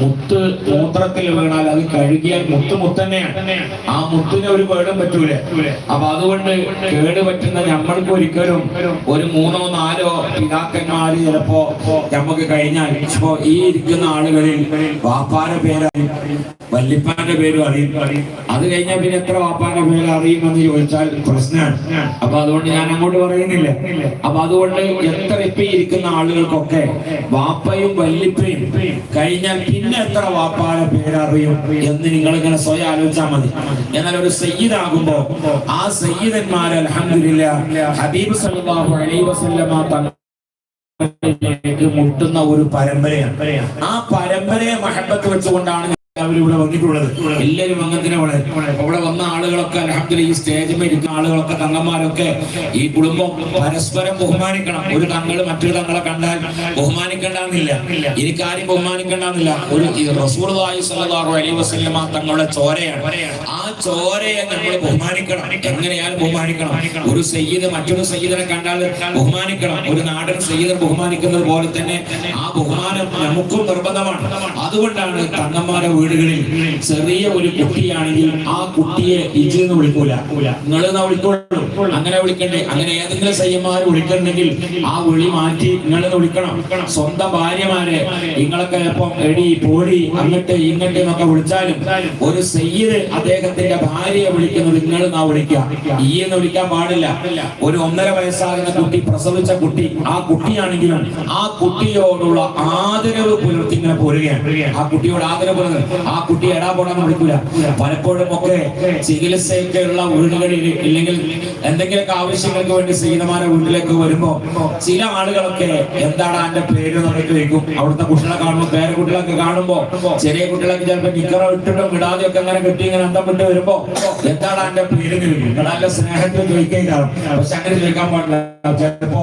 മുത്ത് മൂത്രത്തിൽ വീണാൽ അത് കഴുകിയാൽ മുത്ത് മുത്തന്നെയാണ്. ആ മുത്തിന് ഒരു കേടും പറ്റൂല. അപ്പൊ അതുകൊണ്ട് കേട് പറ്റുന്ന നമ്മൾക്ക് ഒരിക്കലും ഒരു മൂന്നോ നാലോ പിതാക്കന്മാര് ചിലപ്പോ നമുക്ക് കഴിഞ്ഞാൽ ഇപ്പോ ഈ ഇരിക്കുന്ന ആളുകളിൽ വാപ്പാര പേരറിയും വല്ലിപ്പാന്റെ പേരും അറിയും. അത് കഴിഞ്ഞാൽ പിന്നെ എത്ര വാപ്പാന്റെ പേര് അറിയുമെന്ന് ചോദിച്ചാൽ പ്രശ്നമാണ്. അപ്പൊ അതുകൊണ്ട് ഞാൻ അങ്ങോട്ട് പറയുന്നില്ല. അപ്പൊ അതുകൊണ്ട് എത്ര ഇപ്പൊ ഇരിക്കുന്ന ആളുകൾക്കൊക്കെ വാപ്പയും വല്ലിപ്പയും കഴിഞ്ഞാൽ പിന്നെ എത്ര വാപ്പാന്റെ പേര് പേരറിയും എന്ന് നിങ്ങൾ ഇങ്ങനെ സ്വയം ആലോചിച്ചാൽ മതി. എന്നാൽ ഒരു സയ്യിദാകുമ്പോ ആ സയ്യിദന്മാർ അലഹമില്ല ഹബീബ് സല്ലല്ലാഹു അലൈഹി വസല്ലമ മുട്ടുന്ന ഒരു പരമ്പരയാണ്. ആ പരമ്പരയെ മഹബത്ത് വെച്ചുകൊണ്ടാണ് അവരിവിടെ വന്നിട്ടുള്ളത്. എല്ലാവരും അങ്ങനെ വളരെ ഇവിടെ വന്ന ആളുകളൊക്കെ അലഹത്തിൽ ഈ സ്റ്റേജിൽ ഇരിക്കുന്ന ആളുകളൊക്കെ തങ്ങന്മാരൊക്കെ ഈ കുടുംബം പരസ്പരം ബഹുമാനിക്കണം. ഒരു തങ്ങൾ മറ്റൊരു തങ്ങളെ കണ്ടാൽ ബഹുമാനിക്കണ്ടെന്നില്ല എനിക്കാരും ബഹുമാനിക്കേണ്ടെന്നില്ല ഒരു ഈ റസൂലുള്ളാഹി സ്വല്ലല്ലാഹു അലൈഹി വസല്ലമ തങ്ങളുടെ ചോരയാണ്. ആ ചോരയെ നമ്മൾ ബഹുമാനിക്കണം. എങ്ങനെയാലും ബഹുമാനിക്കണം. ഒരു സയ്യിദ് മറ്റൊരു സയ്യിദിനെ കണ്ടാൽ ബഹുമാനിക്കണം. ഒരു നാടൻ സയ്യിദ് ബഹുമാനിക്കുന്നത് പോലെ തന്നെ ആ ബഹുമാനം നമുക്കും നിർബന്ധമാണ്. അതുകൊണ്ടാണ് തങ്ങന്മാരെ വീടുകളിൽ ചെറിയ ഒരു കുട്ടിയാണെങ്കിൽ ആ കുട്ടിയെ ഇജ് എന്ന് വിളിക്കൂല. നിങ്ങൾ എന്നാ വിളിക്കുള്ളൂ അങ്ങനെ വിളിക്കണ്ടേ? അങ്ങനെ ഏതെങ്കിലും സയ്യന്മാർ വിളിക്കണ്ടെങ്കിൽ ആ വിളി മാറ്റി നിങ്ങൾ വിളിക്കണം. സ്വന്തം ഭാര്യമാരെ നിങ്ങളൊക്കെ ഇപ്പം എടി പോടി അങ്ങട്ട് ഇങ്ങട്ട് എന്നൊക്കെ വിളിച്ചാലും ഒരു സയ്യിദ് അദ്ദേഹത്തിന്റെ ഭാര്യയെ വിളിക്കുന്നത് നിങ്ങൾ നാ വിളിക്കുക? ഈ എന്ന് വിളിക്കാൻ പാടില്ല. ഒരു ഒന്നര വയസ്സാകുന്ന കുട്ടി പ്രസവിച്ച കുട്ടി ആ കുട്ടിയാണെങ്കിലും ആ കുട്ടിയോടുള്ള ആദരവ് പുലർത്തി ഇങ്ങനെ പോരുകയാണ്. ആ കുട്ടിയോട് ആദരവ് പുലർത്തി ആ കുട്ടി എടാ പോടാന്ന് വിളിക്കൂല. പലപ്പോഴും ഒക്കെ ചികിത്സയൊക്കെ ഉള്ള വീടുകളിൽ ഇല്ലെങ്കിൽ എന്തെങ്കിലുമൊക്കെ ആവശ്യങ്ങൾക്ക് വേണ്ടി ശ്രീനമാന വീട്ടിലേക്ക് വരുമ്പോ ചില ആളുകളൊക്കെ എന്താണ് എന്റെ പേര് നമുക്ക് വെക്കും അവിടുത്തെ കുട്ടികളെ കാണുമ്പോൾ പേര കുട്ടികളൊക്കെ കാണുമ്പോ ചെറിയ കുട്ടികളൊക്കെ ചിലപ്പോ നിക്കറ ഇട്ടിട്ടും ഇടാതെയൊക്കെ അങ്ങനെ കിട്ടി ഇങ്ങനെ അന്തം വിട്ട് വരുമ്പോ എന്താണ് എന്റെ പേര് നല്ല സ്നേഹത്തിൽ ചോദിക്കുകയാണ് പക്ഷെ അങ്ങനെ ചോദിക്കാൻ പാടില്ല. ചിലപ്പോ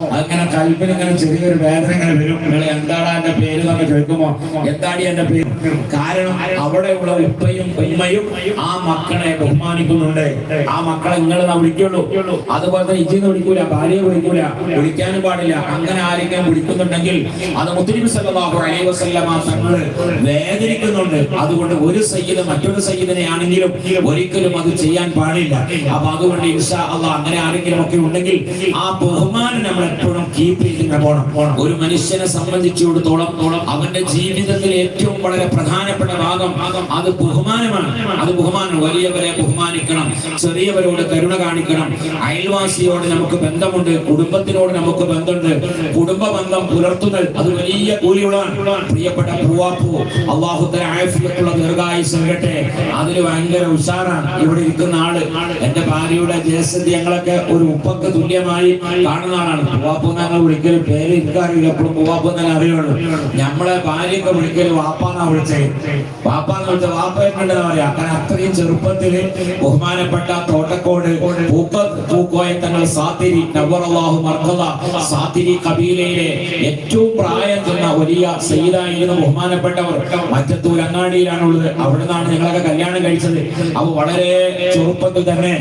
അങ്ങനെ കൽപ്പിന് ഇങ്ങനെ ചെറിയൊരു വേദന ഇങ്ങനെ വരും. നിങ്ങൾ എന്താണ് എന്റെ പേര് എന്നൊക്കെ ചോദിക്കുമ്പോ എന്താണ് എന്റെ പേര്? കാരണം അവിടെയുള്ള ഉപ്പയും ഉമ്മയും ആ മക്കളെ ബഹുമാനിക്കുന്നുണ്ട്. ആ മക്കളെ നിങ്ങൾ വിളിക്കുള്ളൂ. അതുപോലെ തന്നെ ഇജിന്ന് വിളിക്കൂല ഭാര്യയെ വിളിക്കൂല വിളിക്കാനും പാടില്ല. അങ്ങനെ ആരെങ്കിലും വിളിക്കുന്നുണ്ടെങ്കിൽ അത് മുത്തലിബ് സല്ലാഹു അലൈഹി വസല്ലമ തങ്ങൾ വേദനിക്കുന്നുണ്ട്. അതുകൊണ്ട് ഒരു സയ്യിദ് മറ്റൊരു സയ്യിദിനെ ആണെങ്കിലും ഒരിക്കലും അത് ചെയ്യാൻ പാടില്ല. അപ്പൊ അതുകൊണ്ട് ഇൻഷാ അള്ളാഹ് അങ്ങനെ ആരെങ്കിലും ഒക്കെ ഉണ്ടെങ്കിൽ ആ ബഹുമാനം നമ്മൾ എപ്പോഴും കീപ്പ് ചെയ്തിങ്ങനെ പോണം. ഒരു മനുഷ്യനെ സംബന്ധിച്ചിടത്തോളം അവന്റെ ജീവിതത്തിൽ ഏറ്റവും വളരെ പ്രധാനപ്പെട്ട ഭാഗം അത് ബഹുമാനമാണ്. അത് ബഹുമാനം. വലിയവരെ ബഹുമാനിക്കണം. ചെറിയവരോട് കരുണ കാണിക്കണം. അയൽവാസിയോട് നമുക്ക് ബന്ധമുണ്ട്. കുടുംബത്തിനോട് നമുക്ക് ബന്ധമുണ്ട്. കുടുംബ ബന്ധം പുലർത്തുന്നത് അത് വലിയ കൂലിയുള്ളതാണ് പ്രിയപ്പെട്ട പൂവാപ്പു അള്ളാഹുത്തര ദീർഘായുസ് നൽകട്ടെ. അതിൽ ഭയങ്കര ഉഷാറാണ്. ഇവിടെ ഇരിക്കുന്ന ആൾ. എന്റെ ഭാര്യയുടെ ജയസന്ധി ഞങ്ങളൊക്കെ ഒരു ഉപ്പക്ക് തുല്യമായി കാണുന്ന ആളാണ്. പൂവാപ്പു ഞങ്ങൾ വിളിക്കലും പേര് എനിക്കറിയില്ല എപ്പോഴും പൂവാപ്പു തന്നെ അറിയുള്ളൂ. നമ്മളെ ഭാര്യയൊക്കെ വിളിക്കൽ വാപ്പാന്നാ വിളിച്ചത് വാപ്പാന്ന് വിളിച്ച വാപ്പ എന്നുണ്ടെന്ന് പറയാം. കാരണം അത്രയും ചെറുപ്പത്തിൽ ബഹുമാനപ്പെട്ട തോട്ടക്കോട് പൂക്ക തങ്ങൾ സാത്തിരി നവറല്ലാഹു മർക്കത സാത്തിരി കബീലയിലെ ഏറ്റവും പ്രായം ചെന്ന വലിയ സയ്യിദായിരുന്ന ബഹുമാനപ്പെട്ടവർ. മറ്റത്തൂർ അങ്ങാടിയിലാണുള്ളത്. അവിടെ നിന്നാണ് ഞങ്ങളൊക്കെ കല്യാണം കഴിച്ചത്. അവ വളരെ ചെറുപ്പത്തിൽ തന്നെ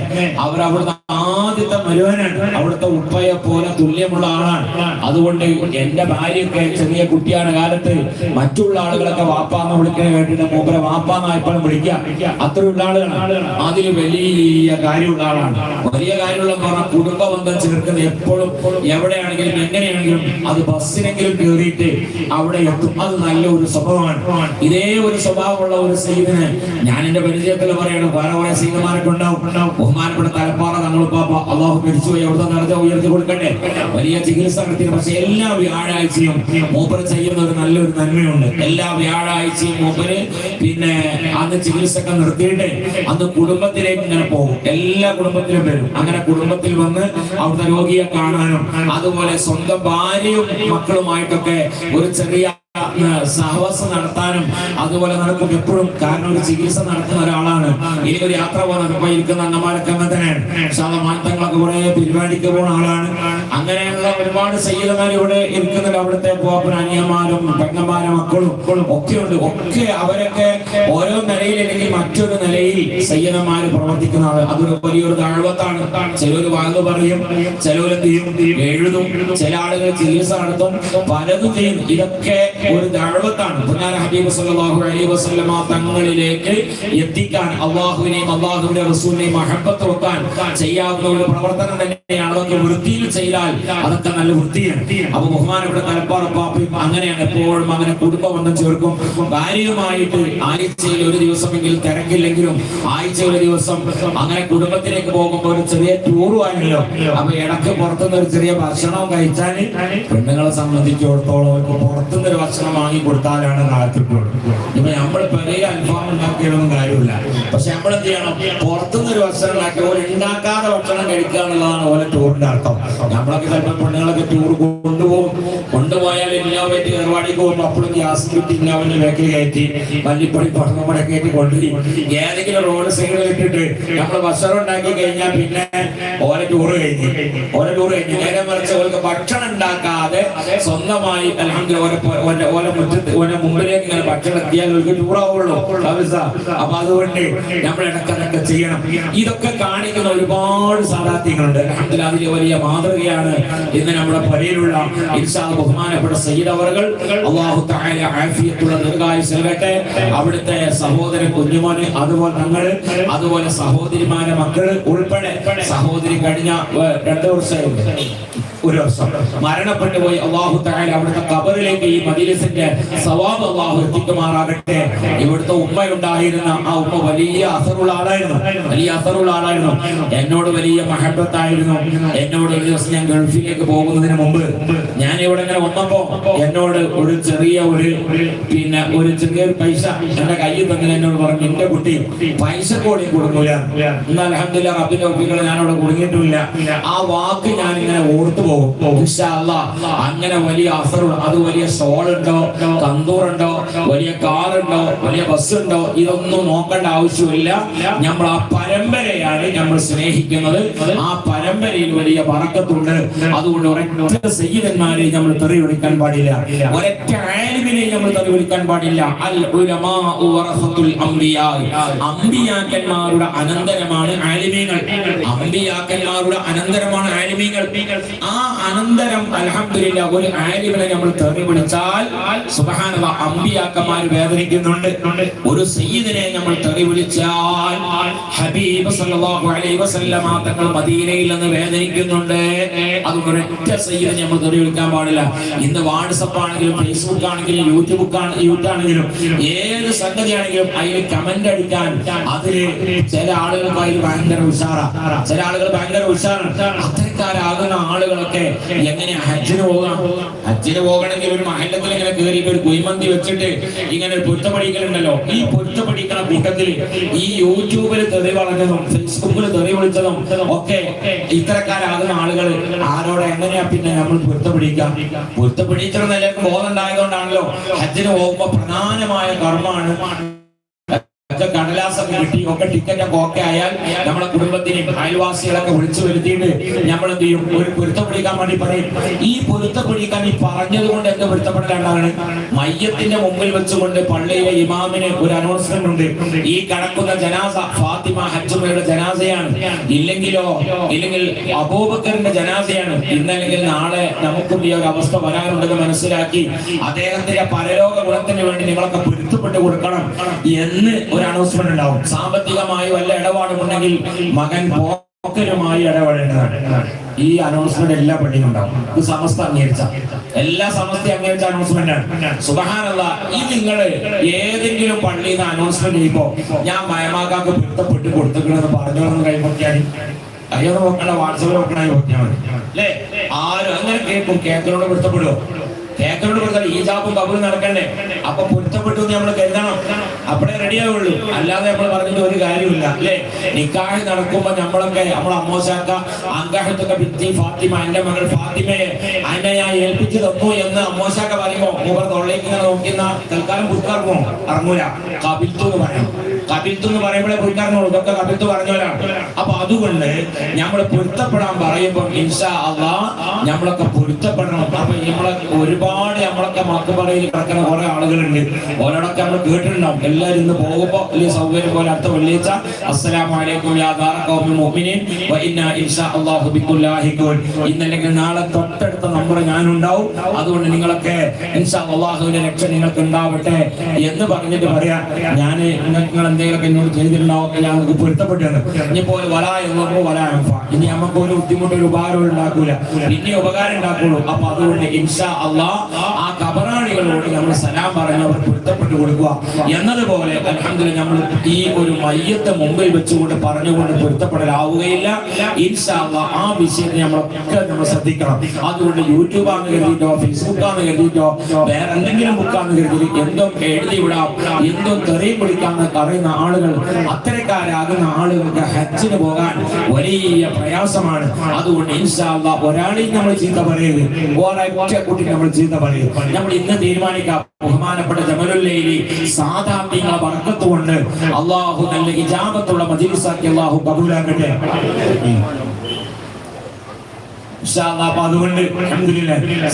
അവർ അവിടുന്ന് ആദ്യത്തെ മരുവനാണ് അവിടുത്തെ ഉപ്പയെ പോലെ തുല്യമുള്ള ആളാണ്. അതുകൊണ്ട് എന്റെ ഭാര്യയൊക്കെ ചെറിയ കുട്ടിയാണ് കാലത്ത് മറ്റുള്ള ആളുകളൊക്കെ വാപ്പാന്ന് വിളിക്കാൻ വേണ്ടിയിട്ട് മൂപ്പരെ വാപ്പാന്ന് എപ്പോഴും വിളിക്കാം അത്രയുള്ള ആളുകളാണ്. അതിൽ വലിയ കാര്യമുള്ള ആളാണ്. വലിയ കാര്യമുള്ള പറഞ്ഞ കുടുംബ ബന്ധം ചേർക്കുന്ന എപ്പോഴും എവിടെയാണെങ്കിലും എങ്ങനെയാണെങ്കിലും അത് ബസ്സിനെങ്കിലും കയറിയിട്ട് അവിടെ എത്തും. അത് നല്ല ഒരു സ്വഭാവമാണ്. ഇതേ ഒരു സ്വഭാവമുള്ള ഒരു സീതിന് ഞാൻ എന്റെ പരിചയത്തിൽ പറയണം കുറെ സീതമാരൊക്കെ ഉണ്ടാവും. ബഹുമാനപ്പെട്ട തലപ്പാറ നമ്മൾ പാപ്പ അള്ളാഹു മരിച്ചുപോയി എവിടെ നിറഞ്ഞ ഉയർത്തി കൊടുക്കട്ടെ. വലിയ ചികിത്സ പക്ഷെ എല്ലാ വ്യാഴാഴ്ചയും മൂപ്പര് ചെയ്യുന്ന ഒരു നല്ലൊരു നന്മയുണ്ട്. എല്ലാ വ്യാഴാഴ്ചയും മൂപ്പര് പിന്നെ അന്ന് ചികിത്സയൊക്കെ നിർത്തിയിട്ട് അന്ന് കുടുംബത്തിലേക്ക് ഇങ്ങനെ പോകും. എല്ലാ കുടുംബത്തിലും വരും. അങ്ങനെ കുടുംബത്തിൽ വന്ന് അവിടുത്തെ രോഗിയെ കാണാനും അതുപോലെ സ്വന്തം ഭാര്യയും മക്കളുമായിട്ടൊക്കെ ഒരു ചെറിയ സഹവാസം നടത്താനും അതുപോലെ നടക്കും. എപ്പോഴും കാരണം ഒരു ചികിത്സ നടത്തുന്ന ഒരാളാണ്. ഇനി ഒരു യാത്ര പോകാൻ ഇപ്പൊ ഇരിക്കുന്ന തന്നെയാണ് മാറ്റങ്ങളൊക്കെ കുറെ പരിപാടിക്ക് പോകുന്ന ആളാണ്. അങ്ങനെയുള്ള ഒരുപാട് സയ്യിദമാർ ഇവിടെ ഇരിക്കുന്നുണ്ട്. അവിടുത്തെ പോപ്പൻ അനിയന്മാരും പെങ്ങന്മാരും മക്കളും ഒക്കെ ഉണ്ട്. ഒക്കെ അവരൊക്കെ ഓരോ നിലയിൽ അല്ലെങ്കിൽ മറ്റൊരു നിലയിൽ സയ്യിദന്മാർ പ്രവർത്തിക്കുന്ന ആൾ. അതൊരു വലിയൊരു താഴ്വത്താണ് ചിലര് വാങ്ങു പറയും ചിലവരെന്ത് ചെയ്യും? എഴുതും. ചില ആളുകൾ ചികിത്സ നടത്തും. പലതും ചെയ്യും. ഇതൊക്കെ ഒരു ദഅവത്താണ് പുന്നാര ഹബീബ് സല്ലല്ലാഹു അലൈഹി വസല്ലമ തങ്ങളിലേക്ക് എത്തിക്കാൻ അള്ളാഹുവിനെയും അള്ളാഹുവിന്റെ റസൂലിനെയും മഹബത്ത് വെക്കാൻ ചെയ്യാവുന്ന ഒരു പ്രവർത്തനം തന്നെയാണ്. അതൊക്കെ വൃത്തിയിൽ ചെയ്താൽ അതൊക്കെ നല്ല വൃത്തിയാണ്. അപ്പൊ ബഹുമാനപ്പെട്ട തലപ്പാറ പാപ്പയും അങ്ങനെയാണ് എപ്പോഴും അങ്ങനെ കുടുംബ ചേർക്കും. ഭാര്യയുമായിട്ട് ആഴ്ചയിൽ ഒരു ദിവസമെങ്കിൽ തിരക്കില്ലെങ്കിലും ആഴ്ച ഒരു ദിവസം അങ്ങനെ കുടുംബത്തിലേക്ക് പോകുമ്പോൾ ഒരു ചെറിയ ടൂർ ആണല്ലോ. അപ്പൊ ഇടയ്ക്ക് പുറത്തുനിന്ന് ഒരു ചെറിയ ഭക്ഷണം കഴിച്ചാൽ പെണ്ണുങ്ങളെ സംബന്ധിച്ചിടത്തോളം പുറത്തുനിന്ന് ഒരു ഭക്ഷണം വാങ്ങി കൊടുത്താലാണ് കാലത്തിപ്പോൾ ഇപ്പൊ നമ്മൾ പെരിയ അൽഫാം ഉണ്ടാക്കിയൊന്നും കാര്യമില്ല. പക്ഷെ നമ്മൾ എന്ത് ചെയ്യണം പുറത്തുനിന്ന് ഒരു ഭക്ഷണം ഉണ്ടാക്കി ഓരോ ഉണ്ടാക്കാതെ ഭക്ഷണം കഴിക്കുക എന്നുള്ളതാണ് ഓരോ ടൂറിന്റെ അർത്ഥം. നമ്മളൊക്കെ ചിലപ്പോൾ പെണ്ണുങ്ങളൊക്കെ ടൂർ കൊണ്ടുപോകും. പോകുമ്പോൾ അപ്പോഴും ഗ്യാസ് കിട്ടി ഇന്നോവന്റെ വേക്കിൽ കയറ്റി മല്ലിപ്പൊടി പടന്നപ്പടെ കയറ്റി കൊണ്ടുപോയി. ഏതെങ്കിലും റോഡ് സൈഡിൽ ഇട്ടിട്ട് നമ്മൾ വസ്ത്രം ഉണ്ടാക്കി കഴിഞ്ഞാൽ പിന്നെ ഓരോ ടൂർ കഴിഞ്ഞു. ഓരോ ടൂർ കഴിഞ്ഞു. നേരെ മറിച്ച് ഓർക്ക് ഭക്ഷണം ഉണ്ടാക്കാതെ സ്വന്തമായി അല്ലെങ്കിൽ ഓരോ മുറ്റത്ത് ഓരോ മുമ്പിലേക്ക് ഇങ്ങനെ ഭക്ഷണം എത്തിയാൽ അവർക്ക് ടൂർ ആവുള്ളൂ. അപ്പൊ അതുകൊണ്ട് നമ്മൾ ഇടക്കിടക്ക് ചെയ്യണം. ഇതൊക്കെ കാണിക്കുന്ന ഒരുപാട് സാധാത്യങ്ങളുണ്ട് അതിൽ അതിലെ വലിയ മാതൃകയാണ് ഇന്ന് നമ്മുടെ പരയിലുള്ള ഇൻഷാ ബഹുമാനപ്പെട്ട സയ്യിദ് അവറുകൾ അള്ളാഹു തആല ആഫിയത്തുള്ള ദീർഘായുസ് നൽകട്ടെ അവിടുത്തെ സഹോദര കുഞ്ഞുമോന് അതുപോലെ ഞങ്ങൾ അതുപോലെ സഹോദരിമാരെ മക്കൾ ഉൾപ്പെടെ. സഹോദരി കഴിഞ്ഞ രണ്ടു വർഷമായി. ഒരു വർഷം മരണപ്പെട്ടു പോയി അള്ളാഹു താല അവിടുത്തെ കബറിലേക്ക് ഈ മദീലസിന്റെ സവാബ് അള്ളാഹു എത്തിക്കുമാറാകട്ടെ. ഇവിടുത്തെ ഉമ്മ ഉണ്ടായിരുന്ന ആ ഉമ്മ വലിയ അസറുള്ള ആളായിരുന്നു. വലിയ അസറുള്ള ആളായിരുന്നു. എന്നോട് വലിയ മഹബത്തായിരുന്നു. എന്നോട് ഒരു ദിവസം ഞാൻ ഗൾഫിലേക്ക് പോകുന്നതിന് മുമ്പ് ഞാൻ ഇവിടെ ഇങ്ങനെ വന്നപ്പോ എന്നോട് ഒരു ചെറിയ ഒരു പിന്നെ ഒരു ചെറിയ പൈസ എന്റെ കയ്യിൽ തന്നെ എന്നോട് പറഞ്ഞു എന്റെ കുട്ടി പൈസ കൂടി കൊടുക്കൂല. എന്നാൽ അലഹമില്ല റബിന്റെ കുട്ടികൾ ഞാൻ അവിടെ കുടുങ്ങിയിട്ടില്ല ആ വാക്ക് ഞാൻ ഇങ്ങനെ ഓർത്തു അങ്ങനെ വലിയ അസറുണ്ട്? അത് വലിയ സോൾ ഉണ്ടോ തന്തൂറുണ്ടോ? വലിയ കാർ ഉണ്ടോ വലിയ ബസ് ഉണ്ടോ ഇതൊന്നും നോക്കേണ്ട ആവശ്യമില്ല. നമ്മൾ ആ പരമ്പരയാണ് നമ്മൾ സ്നേഹിക്കുന്നത്. ആ പരമ്പരയിൽ വലിയ പറക്കത്തുണ്ട് അതുകൊണ്ട് ഒരൊറ്റ സയ്യിദന്മാരെ നമ്മൾ തെറി വിളിക്കാൻ പാടില്ല. ഒരൊറ്റ ആലിമിനെ നമ്മൾ തെറി വിളിക്കാൻ പാടില്ല. അൽ വറസത്തുൽ അംബിയാ. അംബിയാക്കന്മാരുടെ അനന്തരമാണ് ആലിമീങ്ങൾ. അമ്പിയാക്കന്മാരുടെ അനന്തരമാണ് ആലിമീങ്ങൾ. ആ അനന്തരം അലഹമില്ല ഒരു ആലിമിനെ നമ്മൾ തെറി വിളിച്ചാൽ സുബ്ഹാനല്ലാ അമ്പിയാക്കന്മാർ വേദനിക്കുന്നുണ്ട്. ഒരു സയ്യിദിനെ നമ്മൾ തെറി വിളിച്ചാൽ ഹബീബ് സല്ലല്ലാഹു അലൈഹി വസല്ലമ തങ്ങൾ മദീനയിൽ നിന്ന് വേദനിക്കുന്നുണ്ട്. അതുകൊണ്ട് ഒരൊറ്റ സയ്യിദിനെ നമ്മൾ തെറി വിളിക്കാൻ പാടില്ല. ഇന്ന് വാട്സപ്പ് ആണെങ്കിലും ഫേസ്ബുക്ക് ആണെങ്കിലും യൂട്യൂബ് യൂട്യൂബ് ആണെങ്കിലും ഏത് സംഗതി ആണെങ്കിലും അതിൽ കമന്റ് അടിക്കാൻ അതിൽ ചില ആളുകൾക്ക് അതിൽ ഭയങ്കര ഉഷാറാ. ചില ആളുകൾ ഭയങ്കര ഉഷാറാണ്. അത്തരക്കാരാകുന്ന ആളുകളൊക്കെ എങ്ങനെ ഹജ്ജിന് പോകാം? ഹജ്ജിന് പോകണമെങ്കിൽ ഒരു മഹല്ലത്തിൽ ഇങ്ങനെ കയറിയിട്ട് ഒരു കുയ്മന്തി വെച്ചിട്ട് ഇങ്ങനെ ഒരു പൊരുത്തപ്പടിക്കലുണ്ടല്ലോ? ഈ പൊരുത്തപ്പടിക്കണ കൂട്ടത്തിൽ ഈ യൂട്യൂബിൽ തെറി വളഞ്ഞതും ഫേസ്ബുക്കിൽ തെറി വിളിച്ചതും ഒക്കെ ഇത്തരക്കാരാകുന്ന ആളുകൾ ആരോടെ എങ്ങനെയാ പിന്നെ നമ്മൾ പൊരുത്തപ്പെടിക്കാം പൊരുത്തപ്പിടിച്ചത് എല്ലാവർക്കും ബോധം ഉണ്ടായതുകൊണ്ടാണല്ലോ ഹജ്ജിന് പോകുമ്പോ പ്രധാനമായ കർമ്മമാണ് ഒക്കെ കടലാസൊക്കെ കിട്ടി ഒക്കെ ടിക്കറ്റൊക്കെ ഓക്കെ ആയാൽ നമ്മളെ കുടുംബത്തിനെയും അയൽവാസികളൊക്കെ വിളിച്ചു വരുത്തിയിട്ട് നമ്മൾ എന്ത് ചെയ്യും? ഒരു പൊരുത്തം പിടിക്കാൻ വേണ്ടി പറയും. ഈ പൊരുത്തം പിടിക്കാൻ ഈ പറഞ്ഞത് കൊണ്ട് എന്ത് പൊരുത്തപ്പെടേണ്ടതാണ്? മയ്യത്തിന്റെ മുമ്പിൽ വെച്ചുകൊണ്ട് പള്ളിയിലെ ഇമാമിന് ഒരു അനൗൺസ്മെന്റ് ഉണ്ട്. ഈ കടക്കുന്ന ജനാസ ഫാത്തിമ ഹജ്ജുമയുടെ ജനാസയാണ്. ഇല്ലെങ്കിലോ ഇല്ലെങ്കിൽ അബൂബക്കറിന്റെ ജനാസയാണ്. ഇന്നല്ലെങ്കിൽ നാളെ നമുക്കും ഈ ഒരു അവസ്ഥ വരാനുണ്ടെന്ന് മനസ്സിലാക്കി അദ്ദേഹത്തിന്റെ പരലോക ഗുണത്തിന് വേണ്ടി നിങ്ങളൊക്കെ പൊരുത്തപ്പെട്ട് കൊടുക്കണം എന്ന് ഒരു അനൗൺസ്മെന്റ് ഉണ്ടാവും. സാമ്പത്തികമായി വല്ല ഇടപാടുമുണ്ടെങ്കിൽ മകൻ പോക്കരുമായി ഇടപെടേണ്ടതാണ് ഈ അനൗൺസ്മെന്റ് എല്ലാ പള്ളിയും ഉണ്ടാവും. ഇത് സമസ്ത അംഗീകരിച്ച എല്ലാ സമസ്ത അംഗീകരിച്ച അനൗൺസ്മെന്റ് ആണ്. സുബഹാനല്ല ഈ നിങ്ങൾ ഏതെങ്കിലും പള്ളിയിൽ നിന്ന് അനൗൺസ്മെന്റ് ചെയ്യുമ്പോ ഞാൻ മയമാക്കാക്ക് പൊരുത്തപ്പെട്ട് കൊടുത്തിക്കണെന്ന് പറഞ്ഞോളെന്ന് കൈപ്പൊക്കിയാൽ അയ്യോ നോക്കണ വാട്സപ്പിൽ നോക്കണ നോക്കിയാൽ മതി. അല്ലേ? ആരും അങ്ങനെ കേൾക്കും. കേക്കനോട് പൊരുത്തപ്പെടുമോ കേക്കനോട് കൊടുത്താൽ ഈ ചാപ്പും കബറും നടക്കണ്ടേ? അപ്പൊ പൊരുത്തപ്പെട്ടു നമ്മൾ കരുതണം. അപ്പോഴേ റെഡിയാവുള്ളൂ അല്ലാതെ നമ്മൾ പറഞ്ഞിട്ട് ഒരു കാര്യമില്ല അല്ലേ? നിക്കാഹ് നടക്കുമ്പോ നമ്മളൊക്കെ നമ്മളെ അമ്മോശാക്ക അങ്കാഹത്തൊക്കെ ഭിത്തി ഫാത്തിമ എന്റെ മകൾ ഫാത്തിമയെ അതിനെ ഞാൻ ഏൽപ്പിച്ചു തന്നു എന്ന് അമ്മോശാക്ക പറയുമ്പോ മൂവർ തൊള്ളേക്ക് നോക്കുന്ന തൽക്കാലം പുസ്തകമോ ഇറങ്ങൂല. കബിത്തു എന്ന് പറയണം. കബിൽത്ത് എന്ന് പറയുമ്പോഴേ പൊരുത്തറിഞ്ഞോളൂ ഇതൊക്കെ കപിത്ത് പറഞ്ഞവരാണ്. അപ്പൊ അതുകൊണ്ട് നമ്മൾ പൊരുത്തപ്പെടാൻ പറയുമ്പോൾ ഇൻഷാ അള്ളാ നമ്മളൊക്കെ പൊരുത്തപ്പെടണം. അപ്പൊ നമ്മളെ ഒരുപാട് നമ്മളൊക്കെ മക്കുപറയിൽ കിടക്കുന്ന കുറെ ആളുകളുണ്ട്. ഓരോടൊക്കെ നമ്മൾ കേട്ടിട്ടുണ്ടാവും. എല്ലാവരും ഇന്ന് പോകുമ്പോ വലിയ സൗകര്യം പോലെ അടുത്ത വെള്ളിയാഴ്ച. അസ്സലാമു അലൈക്കും യാ ദാറ മുഅ്മിനീൻ. വ ഇന്നാ ഇൻഷാ അല്ലാഹു ബിക്കും ലാഹിഖൂൻ ഇന്നല്ലെങ്കിൽ നാളെ തൊട്ടടുത്ത നമ്പർ ഞാനുണ്ടാവും. അതുകൊണ്ട് നിങ്ങളൊക്കെ ഇൻഷാ അള്ളാഹുവിന്റെ രക്ഷ നിങ്ങൾക്ക് ഉണ്ടാവട്ടെ എന്ന് പറഞ്ഞിട്ട് പറയാ. ഞാൻ നിങ്ങൾ എന്തെങ്കിലുമൊക്കെ എന്നോട് ചെയ്തിട്ടുണ്ടാവും ഞാൻ നമുക്ക് പൊരുത്തപ്പെട്ടാണ് ഇനിയിപ്പോ പോലെ വല എന്നോ വല അൻഫ. ഇനി നമുക്ക് ഒരു ബുദ്ധിമുട്ട് ഒരു ഉപകാരം ഉണ്ടാക്കൂല. പിന്നെ ഉപകാരം ഉണ്ടാക്കുള്ളൂ. അപ്പൊ അതുകൊണ്ട് ഇൻഷാ അള്ളാ ആ കബറാളികളോട് നമ്മൾ സലാം പറഞ്ഞ് അവർ പൊരുത്തപ്പെട്ടു കൊടുക്കുക. എന്നതുപോലെ അലഹമില്ല നമ്മൾ ഈ ഒരു മയ്യത്തെ മുമ്പിൽ വെച്ചുകൊണ്ട് പറഞ്ഞുകൊണ്ട് പൊരുത്തപ്പെടലാവുകയില്ല. ഇൻഷാ അള്ളാ ആ വിഷയത്തെ നമ്മളൊക്കെ നമ്മൾ ശ്രദ്ധിക്കണം. അതുകൊണ്ട് യൂട്യൂബാണ് കരുതിയിട്ടോ ഫേസ്ബുക്കാന്ന് കരുതിയിട്ടോ വേറെ എന്തെങ്കിലും ബുക്കാണ് കരുതിയിട്ട് എന്തോ എഴുതി വിടാം എന്തോ തെറിയും പിടിക്കാന്ന് പറയുന്ന ആളുകൾ അത്തരക്കാരാകുന്ന ആളുകൾക്ക് ഹജ്ജിന് പോകാൻ വലിയ പ്രയാസമാണ്. അതുകൊണ്ട് ഇൻഷാ അള്ളാ ഒരാളെയും നമ്മൾ ചീത്ത പറയരുത്. ഒരൊറ്റ കുട്ടി നമ്മൾ ചീത്ത പറയും നമ്മൾ ഇന്ന് തീരുമാനിക്കാം. ബഹുമാനപ്പെട്ട ജമലുല്ലയിലെ സാധാരണ വർക്കത്തുകൊണ്ട് അള്ളാഹു നല്ല ഹിജാബത്തുള്ള മജിലിസാക്കി അള്ളാഹു കബൂലാക്കട്ടെ.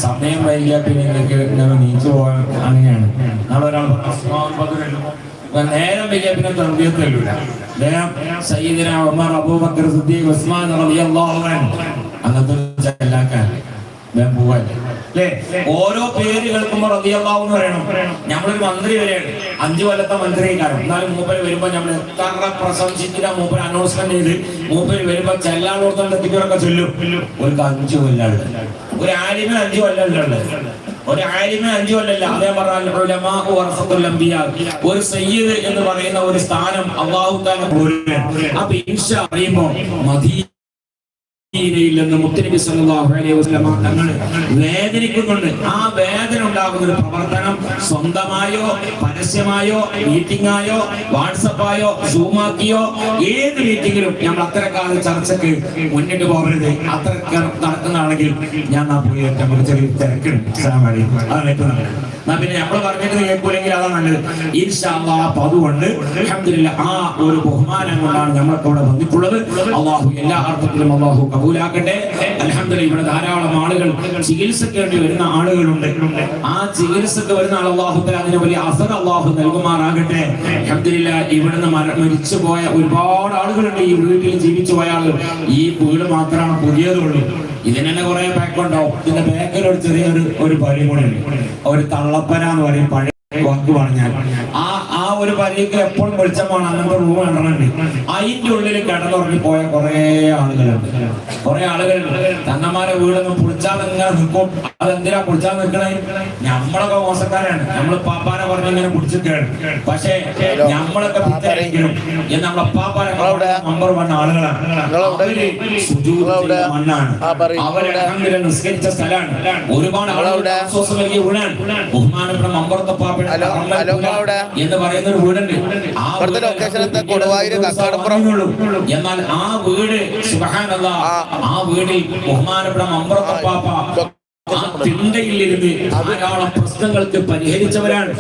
സമയം വൈകിയാ പിന്നെ നിങ്ങൾക്ക് നീച്ചു പോകാൻ അങ്ങനെയാണ്. നാളെ ഒരാൾ? അപ്പൊ നേരം വൈകിയ പിന്നെ അദ്ദേഹം സയ്യിദിന ഉമർ അബൂബക്കർ സിദ്ദീഖ് ഉസ്മാൻ റളിയല്ലാഹു അൻഹു. അങ്ങനത്തെ ചെല്ലാക്കാൻ വേഗം പോവല്ലേ? ഓരോ പേര് കേൾക്കുമ്പോൾ റളിയല്ലാഹു എന്ന് പറയണം. നമ്മളൊരു മന്ത്രി വരെയാണ്. അഞ്ചു കൊല്ലത്തെ മന്ത്രി കാരണം എന്നാലും മൂപ്പര് വരുമ്പോ നമ്മൾ എത്ര പ്രശംസിച്ചിട്ട് മൂപ്പര് അനൗൺസ്മെന്റ് ചെയ്ത് മൂപ്പര് വരുമ്പോ ചെല്ലാളോർത്തോണ്ട് എത്തിക്കറൊക്കെ ചൊല്ലും. ഒരു അഞ്ചു കൊല്ലാണ് ഒരു ആലിമിന് അഞ്ചു കൊല്ലല്ലേ ഒരു ആലിമ അഞ്ചു കൊല്ലല്ല അതേ പറഞ്ഞാൽ ഒരു സയ്യിദ് എന്ന് പറയുന്ന ഒരു സ്ഥാനം അള്ളാഹു താല അപ്പൊ ഇൻഷ അറിയുമ്പോ മദീന നിന്ന് മുത്തനബി സല്ലല്ലാഹു അലൈഹി വേദനിക്കുന്നുണ്ട്. ആ വേദന ഉണ്ടാകുന്ന ഒരു പ്രവർത്തനം സ്വന്തമായോ പരസ്യമായോ മീറ്റിംഗായോ വാട്സപ്പായോ സൂമാക്കിയോ ഏത് മീറ്റിംഗിലും നമ്മൾ അത്തരക്കാല ചർച്ചക്ക് മുന്നിട്ട് പോകരുത്. അത്തരക്കാർ നടക്കുന്നതാണെങ്കിൽ ഞാൻ ആ നമുക്ക് ചെറിയ അലൈക്കും. അതാണ് ഏറ്റവും നല്ലത്. പിന്നെ നമ്മൾ പറഞ്ഞിട്ട് കേൾക്കൂലെങ്കിൽ അതാ നല്ലത്. ഇൻഷാ അല്ലാഹ് അപ്പൊ അതുകൊണ്ട് അൽഹംദുലില്ലാ ആ ഒരു ബഹുമാനം കൊണ്ടാണ് നമ്മൾക്ക് ഇവിടെ വന്നിട്ടുള്ളത്. അള്ളാഹു എല്ലാ അർത്ഥത്തിലും അള്ളാഹു കബൂലാക്കട്ടെ. അൽഹംദുലില്ലാ ഇവിടെ ധാരാളം ആളുകൾ ചികിത്സയ്ക്ക് വേണ്ടി വരുന്ന ആളുകളുണ്ട്. ആ ചികിത്സക്ക് വരുന്ന ആൾ അള്ളാഹു തആല അതിന് വലിയ അസർ അള്ളാഹു നൽകുമാറാകട്ടെ. അൽഹംദുലില്ലാ ഇവിടുന്ന് മര- മരിച്ചു പോയ ഒരുപാട് ആളുകളുണ്ട് ഈ വീട്ടിൽ ജീവിച്ചു പോയ ആളുകൾ. ഈ വീട് മാത്രമാണ് പുതിയതുള്ളൂ. ഇതിന് തന്നെ കുറെ ഉണ്ടാവും. ഇതിന്റെ ബാക്കിൽ ഒരു ചെറിയൊരു ഒരു പരി കൂടെ ഉണ്ട്. ഒരു തള്ളപ്പന എന്ന് പറയും. പഴയ വാക്ക് പറഞ്ഞാൽ. ആ ഒരു പരിക്ക് എപ്പോഴും വെളിച്ചമാണ് അങ്ങനത്തെ റൂം കണ്ടിട്ടുണ്ട് അതിന്റെ ഉള്ളിൽ കിടന്നുറങ്ങി പോയ കുറെ ആളുകളുണ്ട്. കുറെ ആളുകളുണ്ട്. തന്നമാരെ വീടൊന്നും പുളിച്ചാൽ ഇങ്ങനെ നിൽക്കും? അതെന്തിനാ പുളിച്ചാൽ നിൽക്കണേ? നമ്മളൊക്കെ മോശക്കാരാണ്. നമ്മൾ പാപ്പാനെ പറഞ്ഞ് ഇങ്ങനെ പിടിച്ചിട്ടാണ് പക്ഷേ നമ്മളൊക്കെ പിത്തരെങ്കിലും എന്ന് നമ്മളെ പാപ്പാനെ നമ്പർ വൺ ആളുകളാണ്. അവർ സുജൂദ് നിങ്ങളെവിടെ? ചെയ്യുന്ന മണ്ണാണ്. ആ. അവരെ നിസ്കരിച്ച സ്ഥലമാണ്. ഒരുപാട് ആളുകളുടെ? ആശ്വാസം നൽകിയ വീടാണ് ബഹുമാനപ്പെട്ട മമ്പറത്തെ പാപ്പയുടെ എന്ന് പറയുന്ന ഒരു വീടുണ്ട് ആ ലൊക്കേഷൻ? കൊടുവായൂര്, കക്കാടപ്പുറം? എന്നാൽ ആ വീട് സുബ്ഹാനല്ലാ ആ. വീടിൽ ബഹുമാനപ്പെട്ട മമ്പറത്തെ തിണ്ടയിലിരുന്ന് ധാരാളം പ്രശ്നങ്ങൾക്ക് പരിഹരിച്ചവരാണ്.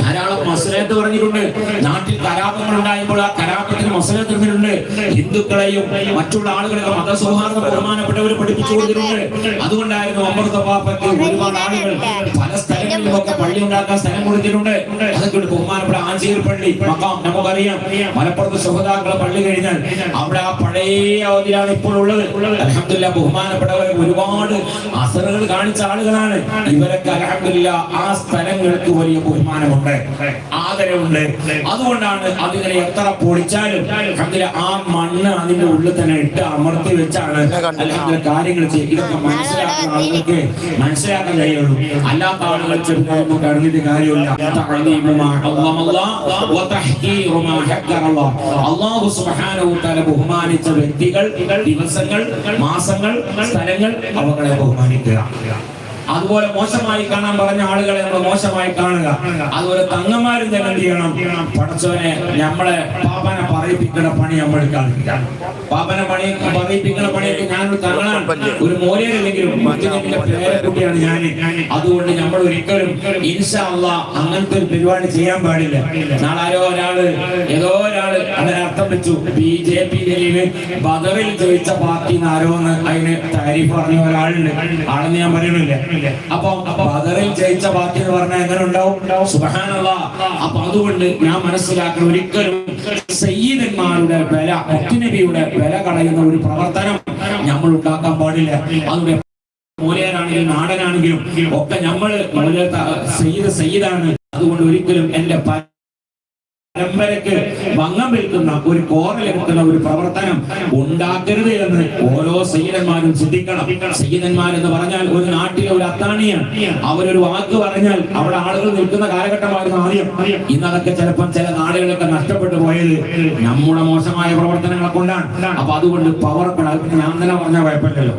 ധാരാളം മസലത്ത് പറഞ്ഞിട്ടുണ്ട്. നാട്ടിൽ കലാപങ്ങൾ ഉണ്ടായപ്പോൾ ആ കലാപത്തിന് മസലത്ത് ഇരുന്നിട്ടുണ്ട് ഹിന്ദുക്കളെയും മറ്റുള്ള ആളുകളെ മതസൗഹാർദ്ദം ബഹുമാനപ്പെട്ടവർ പഠിപ്പിച്ചു കൊടുത്തിട്ടുണ്ട്. അതുകൊണ്ടായിരുന്നു അമൃത പാപ്പയ്ക്ക് ഒരുപാട് ആളുകൾ പല സ്ഥലങ്ങളിലുമൊക്കെ പള്ളി ഉണ്ടാക്കാൻ സ്ഥലം കൊടുത്തിട്ടുണ്ട്. അതൊക്കെ ബഹുമാനപ്പെട്ട ആഞ്ചേർ പള്ളി മക്കാം നമുക്കറിയാം. മലപ്പുറത്ത് സുഹൃതാക്കളെ പള്ളി കഴിഞ്ഞാൽ അവിടെ ആ പഴയ അവധിയാണ് ഇപ്പോൾ ഉള്ളത്. അലഹമില്ല ബഹുമാനപ്പെട്ടവർ ഒരുപാട് അസറുകൾ കാണിച്ച ആളുകളാണ്. ഇവരൊക്കെ അലഹമില്ല ആ സ്ഥലങ്ങൾക്ക് വലിയ ബഹുമാനമുണ്ട്. ആദരവുണ്ട്. അതുകൊണ്ടാണ് അതിനെ എത്ര പൊളിച്ചാലും അതിൽ ആ മണ്ണ് അതിന്റെ ഉള്ളിൽ തന്നെ ഇട്ട് അമർത്തി വെച്ചാണ് അല്ലെങ്കിൽ കാര്യങ്ങൾ ചെയ്യുന്നത് ഇതൊക്കെ മനസ്സിലാക്കുന്ന ആളുകൾക്ക് മനസ്സിലാക്കാൻ കഴിയുള്ളൂ. അല്ലാത്ത ആളുകൾ ചെറുതൊന്നും കടന്നിട്ട് കാര്യമില്ല. ബഹുമാനിച്ച വ്യക്തികൾ ദിവസങ്ങൾ മാസങ്ങൾ സ്ഥലങ്ങൾ അവകളെ ബഹുമാനിക്കുക. അതുപോലെ മോശമായി കാണാൻ പറഞ്ഞ ആളുകളെ നമ്മൾ മോശമായി കാണുക. അതുപോലെ തങ്ങന്മാരും തന്നെ എന്ത് ചെയ്യണം? പടച്ചവനെ നമ്മളെ പാപ്പനെ പറയിപ്പിക്കുന്ന പണി നമ്മൾ പാപന പാപനെ പണി പറയിപ്പിക്കുന്ന പണിയൊക്കെ ഞാനൊരു തങ്ങളാണ്. ഒരു മോലിയല്ലെങ്കിലും മറ്റു പേരക്കുട്ടിയാണ് ഞാൻ അതുകൊണ്ട് നമ്മൾ ഒരിക്കലും ഇൻഷാ അങ്ങനത്തെ ഒരു പരിപാടി ചെയ്യാൻ പാടില്ല. നാളെ ആരോ ഒരാൾ ഏതോ ഒരാൾ അതിന് അർത്ഥം വെച്ചു. ബി ജെ പി ദിലീപ് ബദറിൽ ജയിച്ച പാർട്ടി ആരോന്ന് അതിന് താരിഫ് പറഞ്ഞ ഒരാളുണ്ട്. ആളെന്ന് ഞാൻ പറയണില്ല അപ്പൊ ബദറിൽ ജയിച്ച പാർട്ടി എന്ന് പറഞ്ഞാൽ എങ്ങനെ ഉണ്ടാവും? സുബഹാനല്ല. അപ്പൊ അതുകൊണ്ട് ഞാൻ മനസ്സിലാക്കുന്ന ഒരിക്കലും സയ്യിദന്മാരുടെ വില മുത്തുനബിയുടെ വില കളയുന്ന ഒരു പ്രവർത്തനം നമ്മൾ ഉണ്ടാക്കാൻ പാടില്ല. അതുകൊണ്ട് മൂലയാണെങ്കിലും നാടനാണെങ്കിലും ഒക്കെ നമ്മൾ വളരെ സയ്യിദ് സയ്യിദാണ്. അതുകൊണ്ട് ഒരിക്കലും എന്റെ പരമ്പരക്ക് ഭംഗം വിൽക്കുന്ന ഒരു കോറലെത്തുന്ന ഒരു പ്രവർത്തനം ഉണ്ടാക്കരുത് എന്ന് ഓരോ സൈനന്മാരും ചിന്തിക്കണം. സൈനന്മാർ എന്ന് പറഞ്ഞാൽ ഒരു നാട്ടിലെ ഒരു അത്താണിയാണ്. അവരൊരു വാക്ക് പറഞ്ഞാൽ അവിടെ ആളുകൾ നിൽക്കുന്ന കാലഘട്ടമായിരുന്നു ആദ്യം. ഇന്നതൊക്കെ ചിലപ്പം ചില നാടുകളൊക്കെ നഷ്ടപ്പെട്ടു പോയത് നമ്മുടെ മോശമായ പ്രവർത്തനങ്ങളെ കൊണ്ടാണ്. അപ്പൊ അതുകൊണ്ട് പവർ ഞാൻ തന്നെ പറഞ്ഞ കുഴപ്പമില്ലല്ലോ.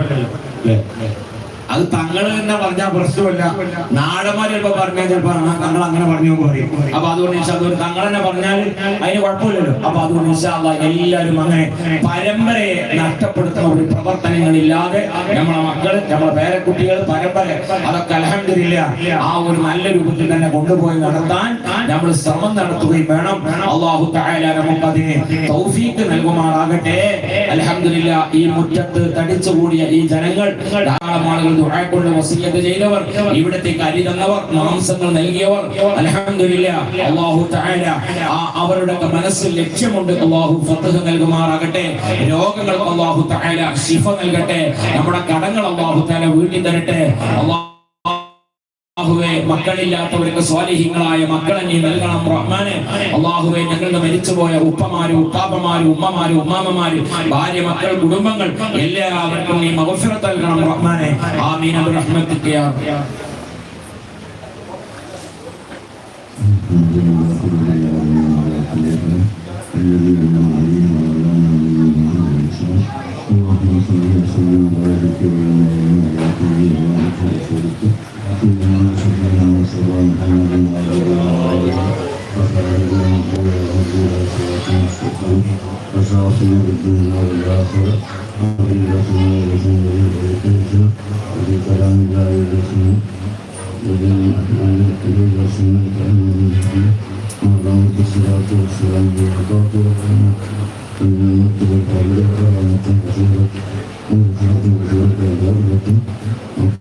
അത് തങ്ങൾ തന്നെ പറഞ്ഞാൽ പ്രശ്നമല്ല. നാടന്മാർ ചിലപ്പോ പറഞ്ഞാൽ ചിലപ്പോ തങ്ങൾ അങ്ങനെ പറഞ്ഞു പറയും. അപ്പൊ അതുകൊണ്ട് ഇൻഷാ അല്ലാ ഒരു തങ്ങൾ തന്നെ പറഞ്ഞാൽ അതിന് കുഴപ്പമില്ലല്ലോ. അപ്പൊ അതുകൊണ്ട് ഇൻഷാ അല്ലാ എല്ലാവരും അങ്ങനെ പരമ്പരയെ നഷ്ടപ്പെടുത്തുന്ന ഒരു പ്രവർത്തനങ്ങളില്ലാതെ നമ്മളെ മക്കൾ നമ്മളെ പേരക്കുട്ടികൾ പരമ്പര അതൊക്കെ അലഹമില്ല ആ ഒരു നല്ല രൂപത്തിൽ തന്നെ കൊണ്ടുപോയി നടത്താൻ നമ്മൾ ശ്രമം നടത്തുകയും വേണം. അള്ളാഹു തആല നമുക്ക് അതിന് തൗഫീക്ക് നൽകുമാറാകട്ടെ. അലഹമില്ല ഈ മുറ്റത്ത് തടിച്ചുകൂടിയ ഈ ജനങ്ങൾ ധാരാളം ആളുകൾ ദുആ കൊണ്ട് വസിയത്ത് ചെയ്തവർ ഇവിടത്തെ കരി തന്നവർ മാംസങ്ങൾ നൽകിയവർ അലഹമില്ല അല്ലാഹു തആല അവരുടെ മനസ്സിൽ ലക്ഷ്യമുണ്ട്. അള്ളാഹു ഫത്ഹ് നൽകുമാറാകട്ടെ രോഗങ്ങൾ അള്ളാഹു തആല ശിഫ നൽകട്ടെ നമ്മുടെ കടങ്ങൾ അള്ളാഹു തആല വീട്ടി തരട്ടെ. അള്ളാഹു അള്ളാഹുവെ മക്കളില്ലാത്തവർക്ക് സ്വാലിഹീങ്ങളായ മക്കളെ നീ നൽകണം റഹ്മാനെ അള്ളാഹുവെ ഞങ്ങളുടെ മരിച്ചുപോയ ഉപ്പമാരും ഉപ്പാപ്പമാരും ഉമ്മമാരും ഉമ്മാമ്മമാരും ഭാര്യ മക്കൾ കുടുംബങ്ങൾ എല്ലാവർക്കും നീ മഹഫിറത്ത് നൽകണം റഹ്മാനെ ആമീൻ അബ് റഹ്മത്തിക്ക് യാ റബ്ബ്. اللهم صل وسلم وبارك وشافي بالدنيا والآخرة وقيلتنا ورسول الله وبكلام الله ورسوله وبين أحوال الكبير وسنة أمين وقامت الصلاة والسلام والعطاء والرحمة المكتب القابلة ورحمة كثيرة ومغفرة كثيرة وبركة وقام معنا من رسول الله وقربت رحمة وصفاة الخيرات والأولى الكوثر والأطهار من مسجد الخيرات وفي القبور من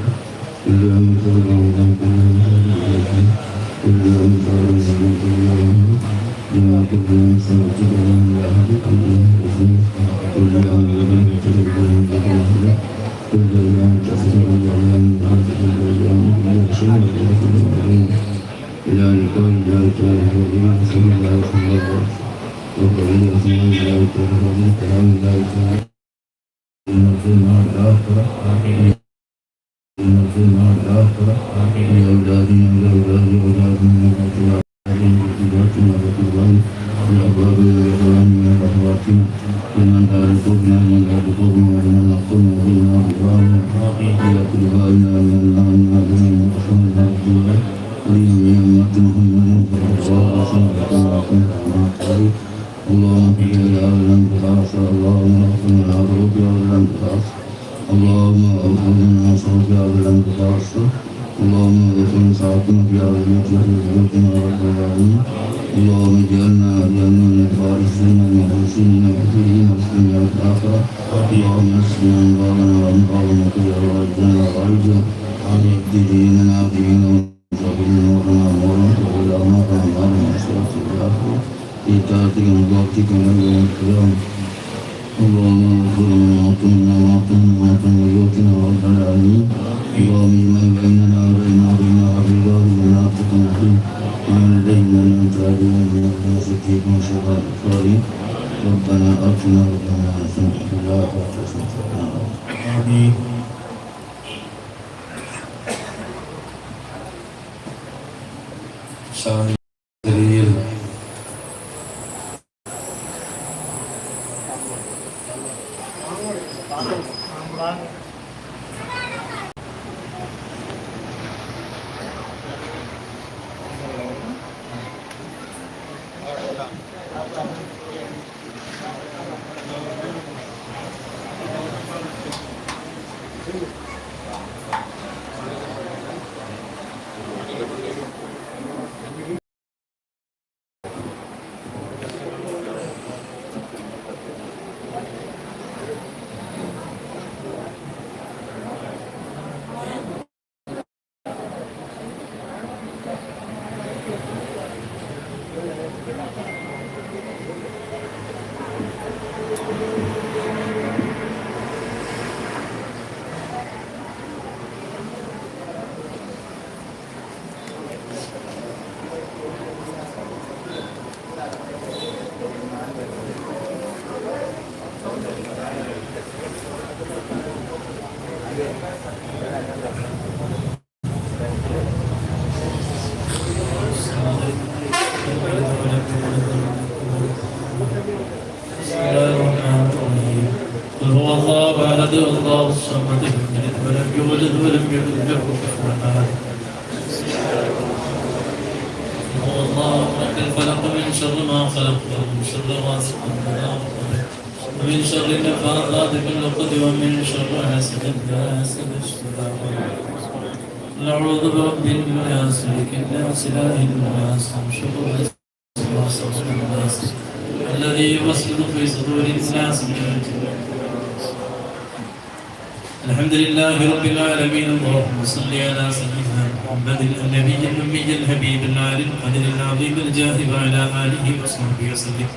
Thank you. اللهم صل على من تخاص اللهم اغفر لنا ذنوبنا ولم تخاص اللهم اغفر لنا صوتنا ولم تخاص اللهم اغفر ساعتنا في عظمتنا في ذنوبنا رب العالمين اللهم اجعلنا اجعلنا من الفارسين المخلصين المهتدين مسلمين الاخره اللهم اسلم انبارنا وانبارنا كل واجبنا وعيدنا واهد ديننا فيكم شر الإكرام ربنا أرجنا ربنا سمح الله وتسمحنا آمين. Sorry. يلد ولم يولد ولم يكن له كفوا احد هو الله رب الفلق من شر ما خلق ومن شر غاسق اذا ومن شر النفاثات في العقد ومن شر حاسد اذا حسد نعوذ برب الناس ملك الناس اله الناس من شر حاسد الناس الذي يوسوس في صدور الناس من الجنة الحمد لله رب العالمين اللهم صل على سيدنا محمد النبي الأمي الحبيب العالي القدر العظيم الجاه وعلى آله وصحبه وسلم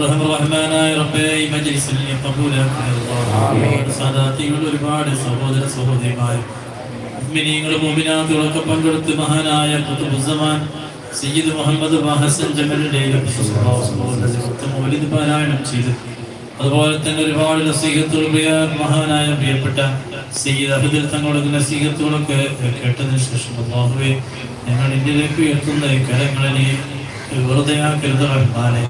റഹ്മ റഹ്മാനായ റബ്ബേ ഈ മജ്ലിസിനെ കബൂലാക്കുക സാദാത്തികൾ ഒരുപാട് സഹോദര സഹോദരിമാർ മുഅ്മിനീങ്ങളും മുഅ്മിനാത്തുകളൊക്കെ പങ്കെടുത്ത് മഹാനായ ഖുതുബുസ്സമാൻ സയ്യിദ് മുഹമ്മദ് ഹസൻ ജമലിന്റെ മൗലിദ് പാരായണം ചെയ്തു അതുപോലെ തന്നെ ഒരുപാട് നസീഹത്തുകൾ മഹാനായ പ്രിയപ്പെട്ട സീത അഹുദിൽ തങ്ങളുടെ നസീഹത്തുകളൊക്കെ കേട്ടതിന് ശേഷം അള്ളാഹുവെ ഞങ്ങൾ ഇന്ത്യയിലേക്ക് ഉയർത്തുന്ന കരങ്ങളെ വെറുതെ ആക്കരുത് റഹ്മാനെ.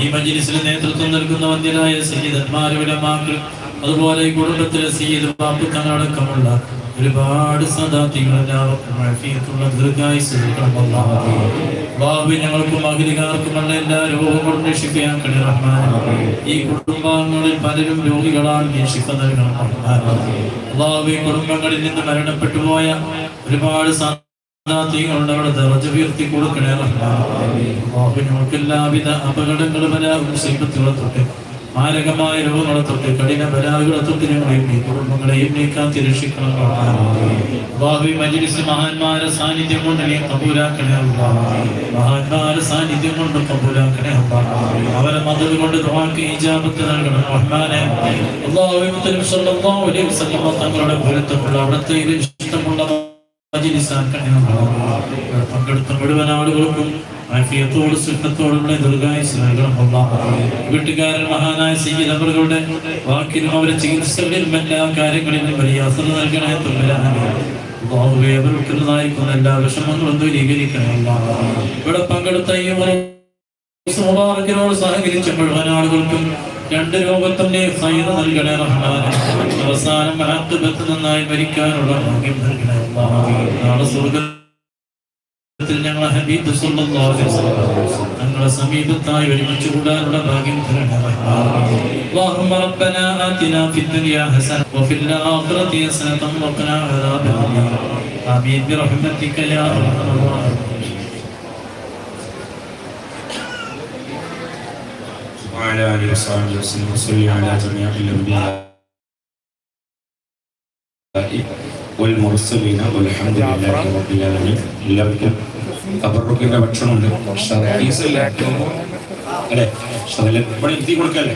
ഈ മജ്ലിസിന് നേതൃത്വം നൽകുന്ന വന്ധ്യരായ സീതന്മാരുടെ മാക്കൾ അതുപോലെ കുടുംബത്തിലെ സയ്യിദ് ബാപ്പു തങ്ങളടക്കമുള്ള ഒരുപാട് സദാത്യങ്ങൾ എല്ലാവർക്കും ഞങ്ങൾക്കും അഖിലികാർക്കുമുള്ള എല്ലാ രോഗങ്ങളും രക്ഷിക്കാൻ റഹ്മാനെ ഈ കുടുംബാംഗങ്ങളിൽ പലരും രോഗികളാണ് നീ കുടുംബങ്ങളിൽ നിന്ന് മരണപ്പെട്ടു പോയ ഒരുപാട് സാധാത്യങ്ങളുടെ അവിടെ ദറജ ഉയർത്തി കൊടുക്കണേ റഹ്മാൻ ഞങ്ങൾക്ക് എല്ലാവിധ അപകടങ്ങളും മുസീബത്തുകളെ തൊട്ട് മാരകമായ രോഗങ്ങളെ തൊട്ട് കഠിന ബലാഹുകളെ തൊട്ട് ഞങ്ങളെയും നീ കുടുംബങ്ങളെയും നീ കാത്തി രക്ഷിക്കണം. ബാബി മജ്ലിസ് മഹാന്മാരെ സാന്നിധ്യം കൊണ്ട് നീ കബൂലാക്കണേ മഹാന്മാരെ സാന്നിധ്യം കൊണ്ട് കബൂലാക്കണേ. അവരെ മതത് കൊണ്ട് ദുആക്ക് ഇജാബത്ത് നൽകണം. തങ്ങളുടെ പൊരുത്തമുള്ള അവിടുത്തെ ഇഷ്ടമുള്ള പങ്കെടുത്ത മുഴുവൻ ആളുകൾക്കും ആഫിയത്തോട് സുഖത്തോടുള്ള ദീർഘായുസ് നൽകണം. വീട്ടുകാരൻ മഹാനായ സയ്യിദ് അവറുകളുടെ വാക്കിലും അവരെ ചികിത്സകളിലും എല്ലാ കാര്യങ്ങളിലും അസുഖം നൽകണേ തുമ്പലാണ് അള്ളാഹുവേ എല്ലാ വിഷമങ്ങളും ദൂരീകരിക്കണം. ഇവിടെ പങ്കെടുത്ത ഈ സഹകരിച്ച മുഴുവൻ ആളുകൾക്കും രണ്ട് രോഗത്തിന്റെ സൈന നൽകണേ റഹ്മാനെ അവസാനം മഹത്വത്തിൽ നന്നായി മരിക്കാനുള്ള ഭാഗ്യം നൽകണേ. നാളെ ഞങ്ങളെ ഹബീബ് സല്ലല്ലാഹു അലൈഹി വസല്ലം ഞങ്ങളെ സമീപത്തായി ഒരുമിച്ച് കൂടാനുള്ള ഭാഗ്യം തരണേ റഹ്മാനെ. اللهم ربنا آتنا في الدنيا حسنة وفي الآخرة حسنة وقنا عذاب النار آمين برحمتك يا أرحم الراحمين وعلى آله وصحبه وسلم وصل على جميع الأنبياء والمرسلين والحمد لله رب العالمين എല്ലാവർക്കും തബറുക്കിന്റെ ഭക്ഷണമുണ്ട് ഷർഫീസ് അല്ലേ പക്ഷെ അതിൽ ഇവിടെ എത്തി കൊടുക്കല്ലേ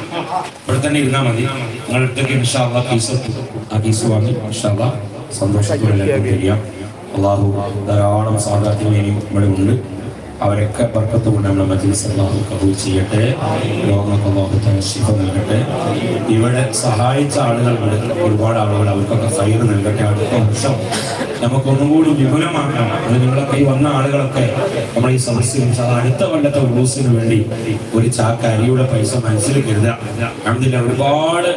ഇവിടെ തന്നെ ഇരുന്നാൽ മതി നിങ്ങളുടെ അടുത്തേക്ക് ഇൻഷാള്ള കീസ് എത്തും. ആ കീസ് വാങ്ങി ഇൻഷാള്ള സന്തോഷത്തോടെ ചെയ്യാം അള്ളാഹു ധാരാളം സാധാർത്ഥ്യം ഇവിടെ ഉണ്ട് അവരൊക്കെ ബർക്കത്ത് കൊണ്ട് നമ്മുടെ മജ്ലിസ് അള്ളാഹു കബൂൽ ചെയ്യട്ടെ. ലോകങ്ങൾക്ക് ലോകത്തിന് ശിഫ നൽകട്ടെ. ഇവിടെ സഹായിച്ച ആളുകൾ ഒരുപാട് ആളുകൾ അവർക്കൊക്കെ ഫൈർ നൽകട്ടെ. അടുത്ത വർഷം നമുക്കൊന്നും കൂടി വിപുലമാക്കണം. അത് നിങ്ങളൊക്കെ ഈ വന്ന ആളുകളൊക്കെ നമ്മൾ ഈ അല്ലാ അടുത്ത കൊല്ലത്തെ ഉറൂസിന് വേണ്ടി ഒരു ചാക്ക അരിയുടെ പൈസ മനസ്സിൽ കരുതുക. അതില്ല ഒരുപാട്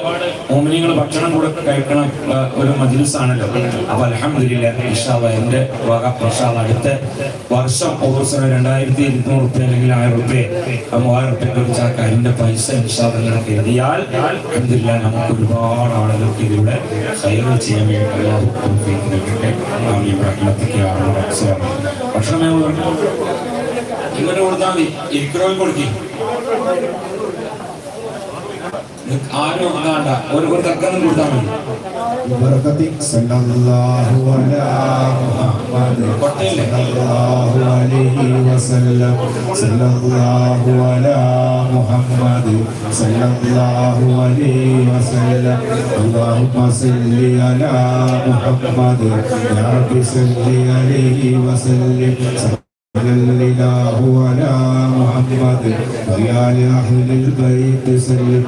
മോമിനികൾ ഭക്ഷണം കൂടെ കഴിക്കണം ഒരു മജിൽസാണല്ലോ അപ്പൊ അലഹമില്ല ഇഷാവ എന്റെ വക പ്രഷാവ് അടുത്ത വർഷം ഓർസിന് രണ്ടായിരത്തി ഇരുന്നൂറ് റുപ്യ അല്ലെങ്കിൽ ആയിരം റുപ്യ മൂവായിരം റുപ്യ ഒരു ചാക്ക അരിന്റെ പൈസ ഇഷാവ് കരുതിയാൽ അഹമ്മദില്ല നമുക്ക് ഒരുപാട് ആളുകൾക്ക് ഇതിലൂടെ സൈകൾ ചെയ്യാൻ വേണ്ടി അല്ലാഹു തൗഫീഖ് നൽകട്ടെ ആമീൻ റഹ്മത്തിക്ക് ആളുകൾ ഭക്ഷണം ഇങ്ങനെ കൊടുത്താൽ മതി. ഇരിക്കണമെങ്കിൽ കൊടുക്കും. ആരും ഒന്നാണ്ട ഒരു ഒരു തക്കം കൊടുത്താൽ സല്ലല്ലാഹു അലാ മുഹമ്മദ് സല്ലല്ലാഹു അലൈഹി വസല്ലം. സല്ലല്ലാഹു അലാ മുഹമ്മദ് സല്ലല്ലാഹു അലൈഹി വസല്ലം. അല്ലാഹുമ്മ സല്ലി അലാ മുഹമ്മദ്. യാ റബ്ബി സല്ലി അലൈഹി വസല്ലം. الله على محمد وعلى أهل البيت سلم